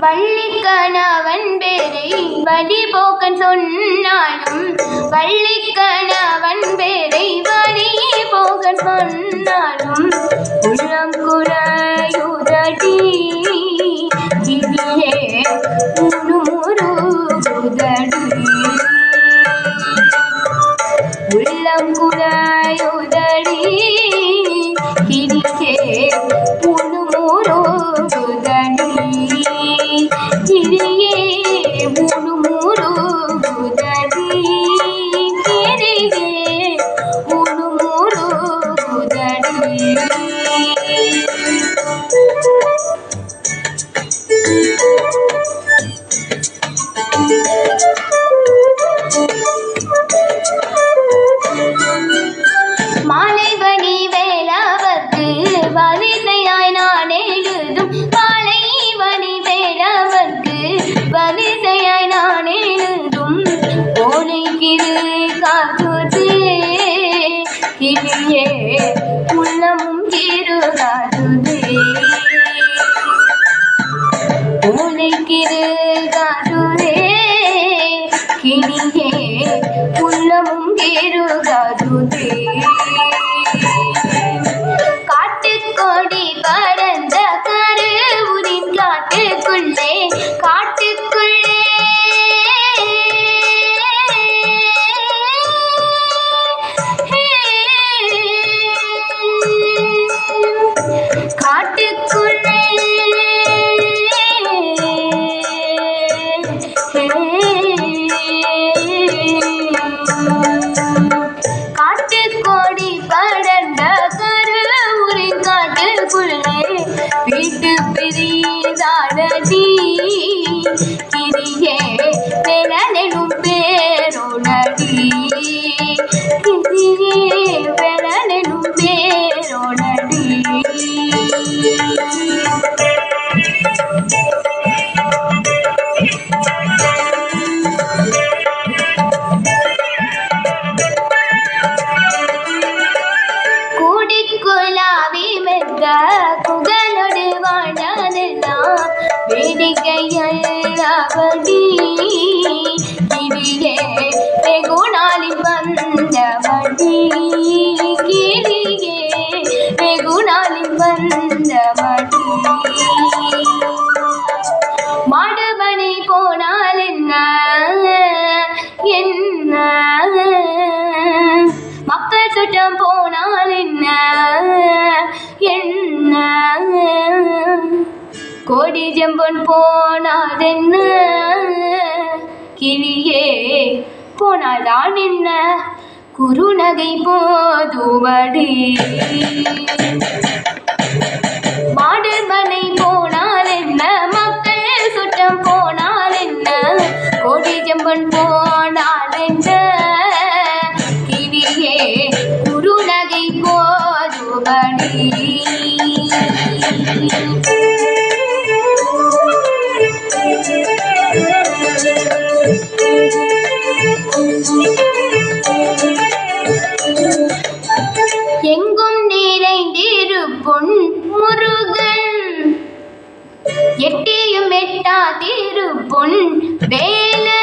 வள்ளிக்கணவன் பேரை வழிபோக்கன் சொன்னாலும் வள்ளிக்கணவன் பேரை வழிபோக்கன் சொன்னாலும் உள்ளம் குறையுதடி இனியே உணுமுருகுதடி உள்ளம் குறையுதடி இனியே உரு இனியே உள்ளமும் கிருகாதுதே உனைக்கிரு கிளியே உள்ளமும் கேருகாதுதே காட்டுக்கோடி பறந்த கருவுரின் காட்டுக்குள்ளே காட்டுக்குள்ளே புள்ளே வீட்டு பிரிதாடடி நீ வேடிக்கையல்லபடி கிரியே வெகுநாளில் வந்தபடி கிரியே வெகுநாளில் வந்தபடி மாடுபனை போனால் என்ன? என்ன? மக்கள் சுட்டம் போனால் என்ன? என்ன? கோடி ஜம்பன் போனாதென்ன? கிளியே போனாதான் என்ன? குறுநகை போதுவடி. மாடுமனை போனால் என்ன மக்கள் சுட்டம் போனால் என்ன கோடி ஜம்பன் போனால் என்ன கிளியே குறுநகை போதுபடி எங்கும் நிறைந்திருப்புண் முருகன். எட்டியும் எட்டா திருப்புண் வேலவன்